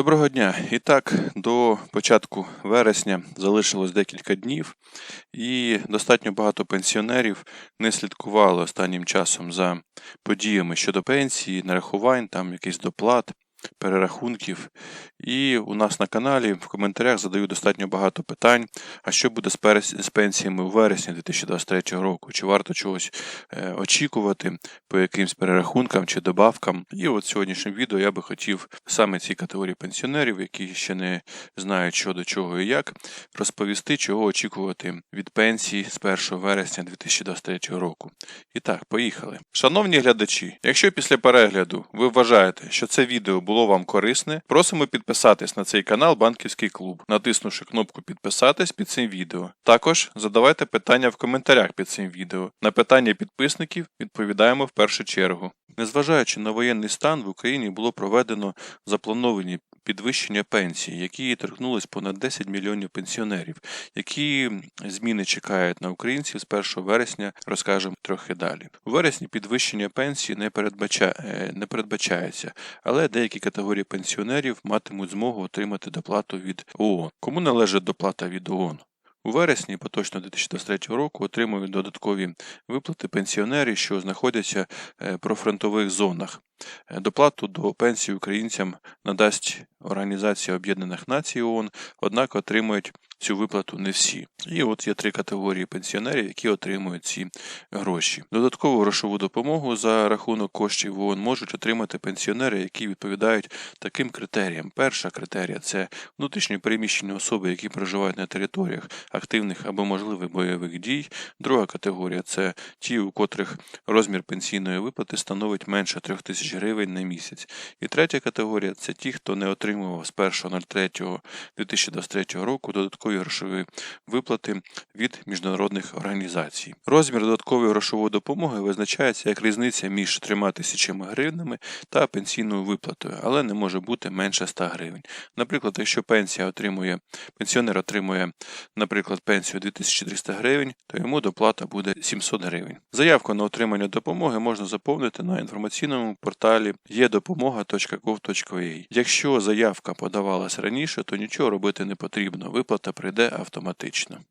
Доброго дня. І так, до початку вересня залишилось декілька днів, і достатньо багато пенсіонерів не слідкували останнім часом за подіями щодо пенсії, нарахувань, там якихось доплат, перерахунків. І у нас на каналі в коментарях задаю достатньо багато питань. А що буде з, пенсіями у вересні 2023 року? Чи варто чогось е, очікувати по якимсь перерахункам чи добавкам? І от в сьогоднішньому відео я би хотів саме цій категорії пенсіонерів, які ще не знають, що до чого і як, розповісти, чого очікувати від пенсії з 1 вересня 2023 року. І так, поїхали. Шановні глядачі, якщо після перегляду ви вважаєте, що це відео було вам корисне, просимо підписатись на цей канал Банківський клуб, натиснувши кнопку підписатись під цим відео. Також задавайте питання в коментарях під цим відео. На питання підписників відповідаємо в першу чергу. Незважаючи на воєнний стан, в Україні було проведено заплановані підвищення пенсій, які торкнулись понад 10 мільйонів пенсіонерів. Які зміни чекають на українців з 1 вересня, розкажемо трохи далі. У вересні підвищення пенсії не, передбача... е, не передбачається, але деякі категорії пенсіонерів матимуть змогу отримати доплату від ООН. Кому належить доплата від ООН? У вересні поточно 2023 року отримують додаткові виплати пенсіонери, що знаходяться в профронтових зонах. Е, Доплату до пенсії українцям надасть Організація Об'єднаних Націй ООН, однак отримують цю виплату не всі. І от є три категорії пенсіонерів, які отримують ці гроші. Додаткову грошову допомогу за рахунок коштів ООН можуть отримати пенсіонери, які відповідають таким критеріям. Перша критерія це внутрішньо переміщені особи, які проживають на територіях активних або можливих бойових дій. Друга категорія це ті, у котрих розмір пенсійної виплати становить менше 3 тисяч гривень на місяць. І третя категорія це ті, хто не отримував з 1.03.2023 року додаткові грошові виплати від міжнародних організацій. Розмір додаткової грошової допомоги визначається як різниця між 3 тисячами гривнами та пенсійною виплатою, але не може бути менше 100 гривень. Наприклад, якщо пенсія отримує, пенсіонер отримує, наприклад, пенсію 2300 гривень, то йому доплата буде 700 гривень. Заявку на отримання допомоги можна заповнити на інформаційному порталі єдопомога.gov.ua. Якщо заявка подавалась раніше, то нічого робити не потрібно, виплата прийде автоматично.